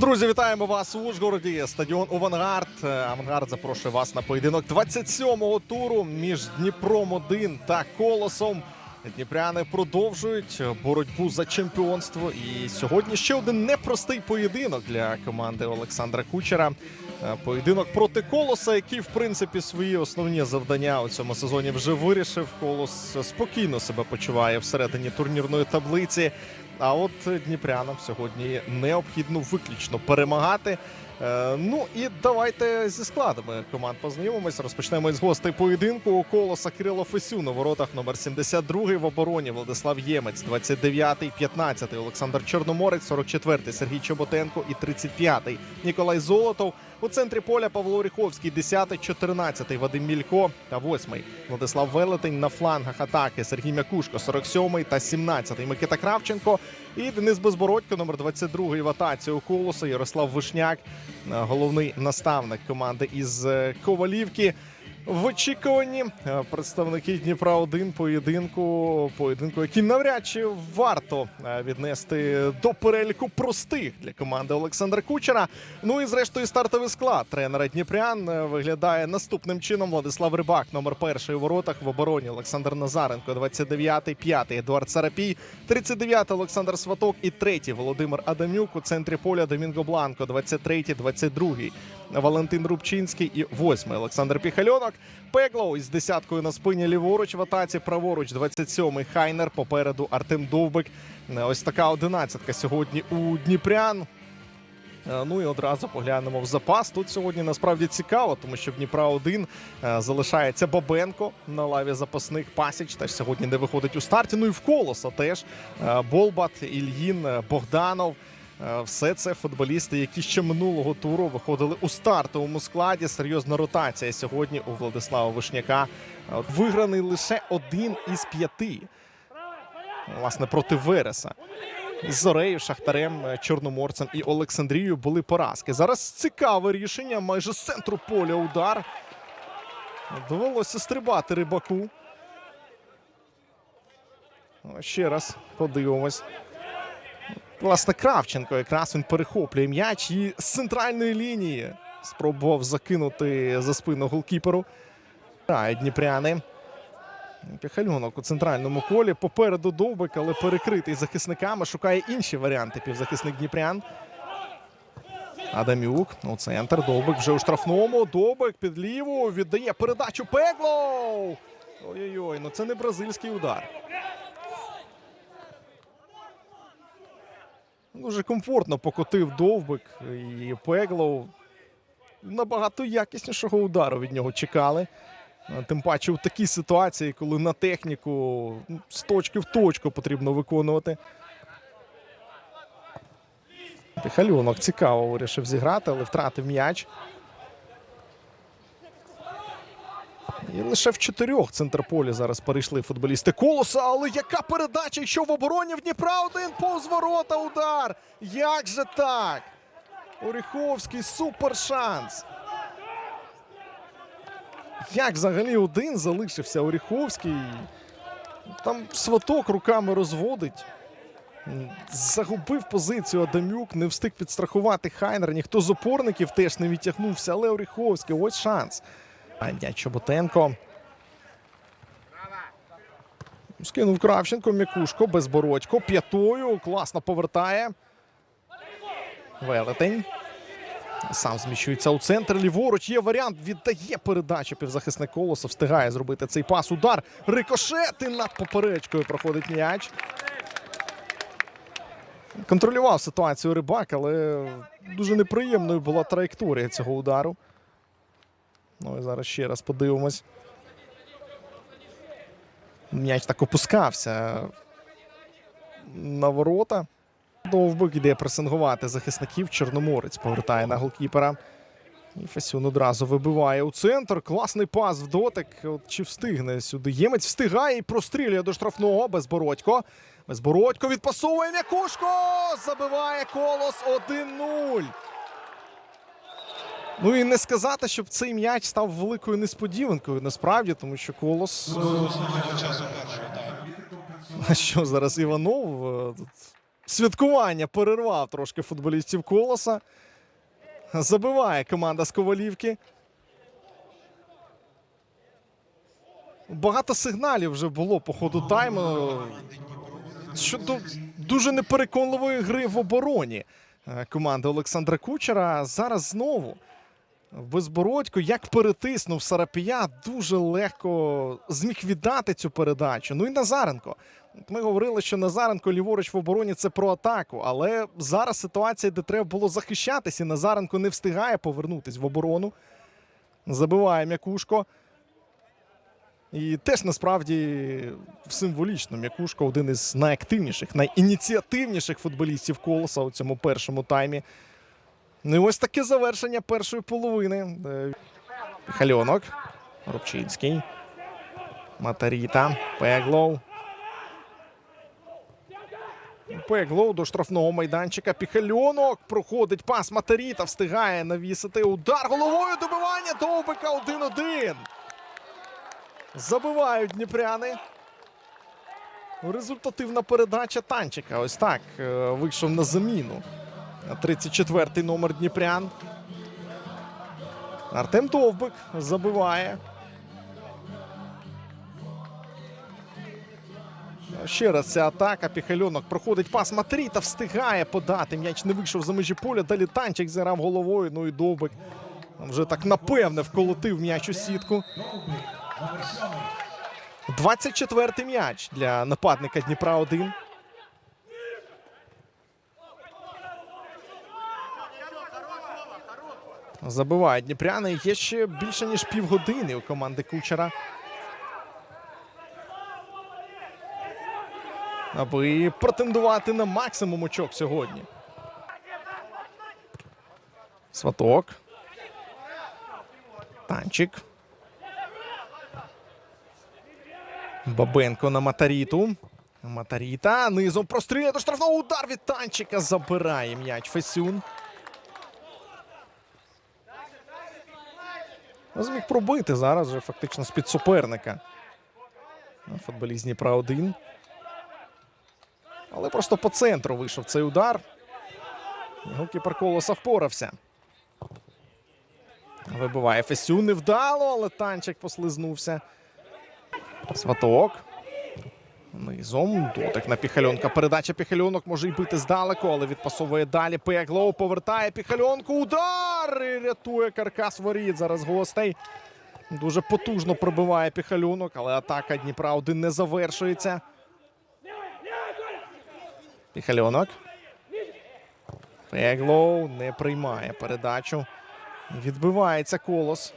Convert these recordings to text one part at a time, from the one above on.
Друзі, вітаємо вас у Ужгороді. Стадіон Авангард. Е, Авангард запрошує вас на поєдинок 27-го туру між Дніпром 1 та Колосом. Дніпряни продовжують боротьбу за чемпіонство. І сьогодні ще один непростий поєдинок для команди Олександра Кучера. Е, Поєдинок проти Колоса, який, в принципі, свої основні завдання у цьому сезоні вже вирішив. Колос спокійно себе почуває всередині турнірної таблиці. А от дніпрянам сьогодні необхідно виключно перемагати. Е, ну і давайте зі складами команд познайомимось. Розпочнемо із гостей поєдинку. У колоса Кирило Фесюн у воротах номер 72 в обороні Владислав Ємець, 29-й, 15-й Олександр Чорноморець, 44-й Сергій Чоботенко і 35-й Ніколай Золотов. У центрі поля Павло Оріховський, 10-й, 14-й Вадим Мілько та 8-й Владислав Велетень на флангах атаки Сергій Мякушко, 47-й та 17-й Микита Кравченко і Денис Безбородько, номер 22-й в атаці у колоса Ярослав Вишняк, е, головний наставник команди із е, Ковалівки. В очікуванні е, представники Дніпра 1 поєдинку, поєдинку, який навряд чи варто е, віднести до переліку простих для команди Олександра Кучера. Ну і зрештою стартовий склад тренера Дніпрян е, виглядає наступним чином. Владислав Рибак, номер перший у воротах в обороні. Олександр Назаренко, 29-й, 5-й Едуард Сарапій, 39-й Олександр Сваток і 3-й Володимир Адамюк. У центрі поля Домінго Бланко, 23-й, 22-й Валентин Рубчинський і 8-й Олександр Піхальонок. Пеглоу із десяткою на спині ліворуч в атаці, праворуч 27-й Хайнер. Попереду Артем Довбик. Е, Ось така одинадцятка сьогодні у Дніпрян. Е, Ну і одразу поглянемо в запас. Тут сьогодні насправді цікаво, тому що в Дніпра 1 залишається Бабенко на лаві запасних. Пасіч теж сьогодні не виходить у старті. Ну і в колоса теж Е, Болбат, Ільїн, е, Богданов. Е, Все це футболісти, які ще минулого туру виходили у стартовому складі. Серйозна ротація сьогодні у Владислава Вишняка. Е, Виграний лише один із п'яти. Власне, проти Вереса. З Зорею, Шахтарем, е, Чорноморцем і Олександрією були поразки. Зараз цікаве рішення. Майже з центру поля удар. Довелося стрибати рибаку. Ще раз подивимось. Власне, Кравченко якраз він перехоплює м'яч і з центральної лінії спробував закинути за спину голкіперу. Грають дніпряни. Піхальонок у центральному колі. Попереду довбик, але перекритий захисниками. Шукає інші варіанти півзахисник Дніпрян. Адамюк у центр. Довбик вже у штрафному. Довбик під ліву. Віддає передачу Пеглоу. Ой-ой-ой, ну це не бразильський удар. Дуже комфортно покотив довбик і Пеглоу. Набагато якіснішого удару від нього чекали. Тим паче у такій ситуації, коли на техніку ну, з точки в точку потрібно виконувати. Піхальонок цікаво вирішив зіграти, але втратив м'яч. І лише в чотирьох центрполі зараз перейшли футболісти колоса. Але яка передача? Що в обороні в Дніпра один повз ворота удар. Як же так? Оріховський супер шанс. Як взагалі один залишився Оріховський? Там сваток руками розводить. Загубив позицію Адамюк, не встиг підстрахувати Хайнер. Ніхто з опорників теж не відтягнувся, але Оріховський ось шанс. Андя Чоботенко. Скинув Кравченко, Мякушко, Безбородько. П'ятою. Класно повертає. Велетень. Сам зміщується у центр. Ліворуч є варіант. Віддає передачу. Півзахисник колоса встигає зробити цей пас. Удар. Рикошет і над поперечкою проходить м'яч. Контролював ситуацію рибак, але дуже неприємною була траєкторія цього удару. Ну і зараз ще раз подивимось. М'яч так опускався на ворота. Довбик іде пресингувати захисників. Чорноморець повертає на голкіпера. І Фесюн одразу вибиває у центр. Класний пас в дотик. От чи встигне сюди? Ємець встигає і прострілює до штрафного. Безбородько. Безбородько відпасовує м'якушко. Забиває колос 1-0. Ну і не сказати, щоб цей м'яч став великою несподіванкою насправді, тому що колос. Тайму. А що зараз Іванов е, тут святкування перервав трошки футболістів колоса. Забиває команда з Ковалівки. Багато сигналів вже було по ходу тайму щодо дуже непереконливої гри в обороні е, команди Олександра Кучера. Зараз знову безбородько, як перетиснув Сарапія, дуже легко зміг віддати цю передачу. Ну і Назаренко. Ми говорили, що Назаренко ліворуч в обороні це про атаку, але зараз ситуація, де треба було захищатися, і Назаренко не встигає повернутись в оборону. Забиває м'якушко. І теж насправді символічно м'якушко один із найактивніших, найініціативніших футболістів колоса у цьому першому таймі. Ну і ось таке завершення першої половини. Е, Хальонок, Рубчинський, Матаріта, Пеглоу. Пеглоу до штрафного майданчика. Піхальонок проходить пас Матаріта, встигає навісити удар головою добивання Довбика 1-1. Забивають дніпряни. Результативна передача танчика. Ось так е, вийшов на заміну. 34-й номер Дніпрян. Артем Довбик забиває. Ще раз ця атака. Піхальонок проходить пас Матріта, встигає подати. М'яч не вийшов за межі поля. Далі танчик зіграв головою. Ну і Довбик вже так напевне вколотив м'яч у сітку. 24-й м'яч для нападника Дніпра 1. Забивають Дніпряни. Є ще більше ніж півгодини у команди Кучера. Аби претендувати на максимум очок сьогодні. Сваток. Танчик. Бабенко на Матаріту. Матаріта низом прострілює до штрафного удар від танчика. Забирає м'яч Фесюн. Зміг пробити зараз вже фактично з-під суперника. Футболіст Дніпра 1. Але просто по центру вийшов цей удар. Голкіпер Колоса впорався. Вибиває Фесюн невдало, але танчик послизнувся. Сваток. Низом. Дотик на Піхальонка. Передача Піхальонок може й бити здалеку, але відпасовує далі. Пеглоу повертає Піхальонку. Удар! І рятує каркас воріт. Зараз гостей. Дуже потужно пробиває Піхальонок, але атака Дніпра 1 не завершується. Піхальонок. Пеглоу не приймає передачу. Відбивається колос.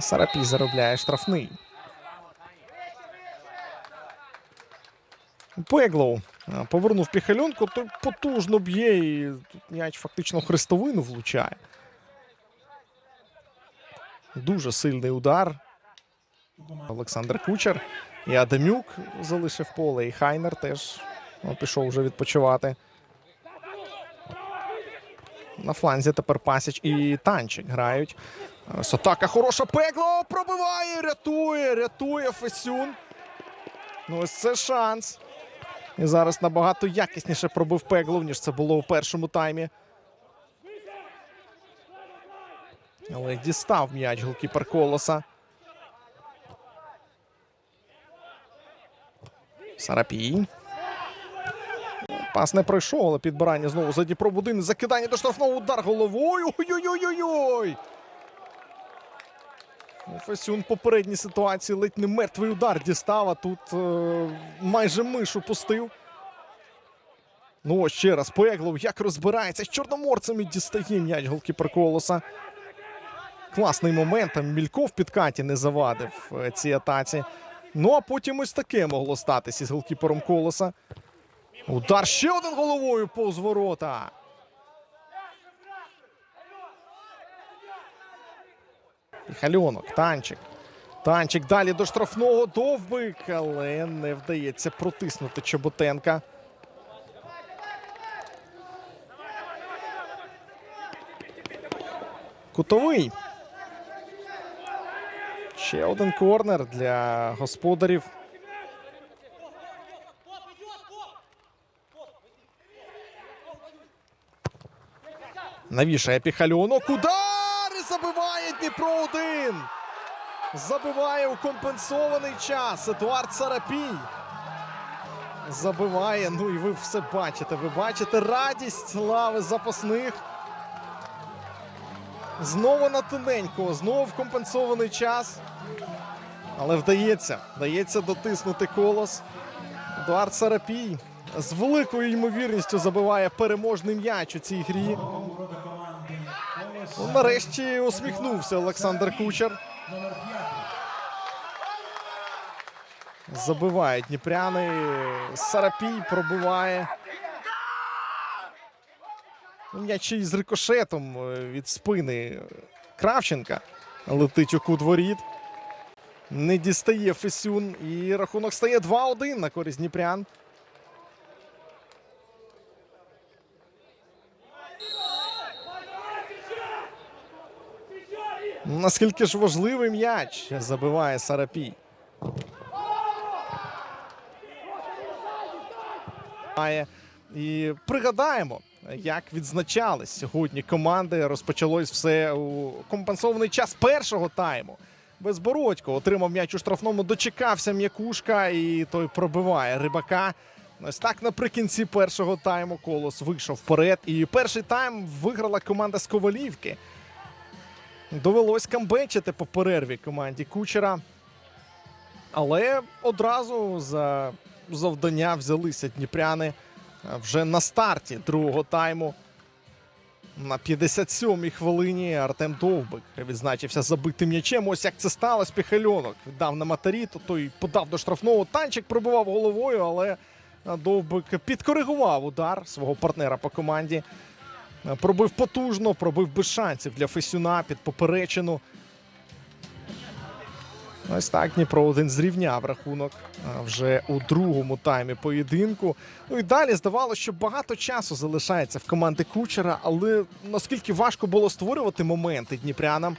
Сарапій заробляє штрафний. Пеглоу повернув піхальонку, той потужно б'є і тут м'яч фактично хрестовину влучає. Дуже сильний удар. Олександр Кучер і Адамюк залишив поле, і Хайнер теж ну, пішов вже відпочивати. На фланзі тепер Пасіч і Танчик грають. Ось атака хороша. Пегло пробиває, рятує, рятує Фесюн. Ну, ось це шанс. І зараз набагато якісніше пробив Пеглов, ніж це було у першому таймі. Але дістав м'яч голкіпер Колоса. Сарапій. Пас не пройшов, але підбирання знову за Дніпро один. Закидання до штрафного удар головою. Ой-ой-ой-ой-ой! Фесюн попередній ситуації ледь не мертвий удар дістав, а тут е, майже миш упустив. Ну, ще раз Пеглов як розбирається з чорноморцем і дістає м'яч голкіпер Колоса. Класний момент. Там Мільков підкаті не завадив е, цій атаці. Ну, а потім ось таке могло статися з голкіпером Колоса. Удар ще один головою повз ворота. Міхальонок, танчик. Танчик далі до штрафного довбик, але не вдається протиснути Чоботенка. Кутовий. Ще один корнер для господарів. Навішає піхальонок. Удар! Забиває Дніпро 1. Забиває у компенсований час. Едуард Сарапій. Забиває. Ну і ви все бачите. Ви бачите радість лави запасних. Знову на тоненького, знову в компенсований час. Але вдається, вдається дотиснути колос. Едуард Сарапій з великою ймовірністю забиває переможний м'яч у цій грі. Нарешті усміхнувся Олександр Кучер. Забиває Дніпряни. Сарапій пробиває. Ну, М'яч з рикошетом е, від спини Кравченка. Летить у кут воріт. Не дістає Фесюн. І рахунок стає 2-1 на користь Дніпрян. Наскільки ж важливий м'яч забиває Сарапій. І пригадаємо, як відзначались сьогодні команди. Розпочалось все у компенсований час першого тайму. Безбородько отримав м'яч у штрафному, дочекався м'якушка, і той пробиває рибака. Ось так наприкінці першого тайму колос вийшов вперед. І перший тайм виграла команда з Ковалівки. Довелось камбечити по перерві команді Кучера. Але одразу за завдання взялися дніпряни вже на старті другого тайму. На 57-й хвилині Артем Довбик відзначився забитим м'ячем. Ось як це сталося. Піхальонок віддав на матері, то той подав до штрафного. Танчик пробивав головою, але Довбик підкоригував удар свого партнера по команді. Е, Пробив потужно, пробив без шансів для Фесюна під поперечину. Ось так Дніпро один зрівняв рахунок вже у другому таймі поєдинку. Ну і далі здавалося, що багато часу залишається в команди Кучера, але наскільки важко було створювати моменти дніпрянам.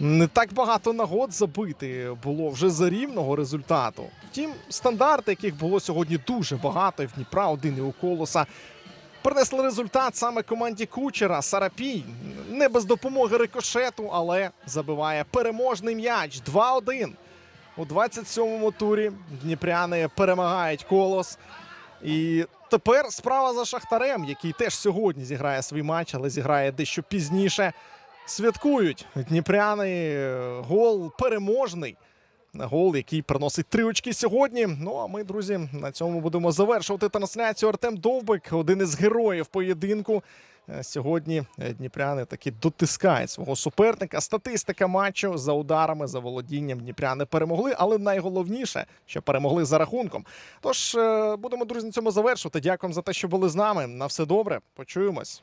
Не так багато нагод забити було вже за рівного результату. Втім, стандарти, яких було сьогодні дуже багато, і в Дніпра один і у колоса. Принесли результат саме команді Кучера. Сарапій не без допомоги рикошету, але забиває переможний м'яч 2-1. У 27-му турі дніпряни перемагають колос. І тепер справа за Шахтарем, який теж сьогодні зіграє свій матч, але зіграє дещо пізніше. Святкують дніпряни е, гол переможний. Гол, який приносить три очки сьогодні. Ну а ми, друзі, на цьому будемо завершувати трансляцію. Артем Довбик, один із героїв поєдинку. Е, Сьогодні е, дніпряни таки дотискають свого суперника. Статистика матчу за ударами, за володінням дніпряни перемогли, але найголовніше, що перемогли за рахунком. Тож е, будемо, друзі, на цьому завершувати. Дякуємо за те, що були з нами. На все добре. Почуємось.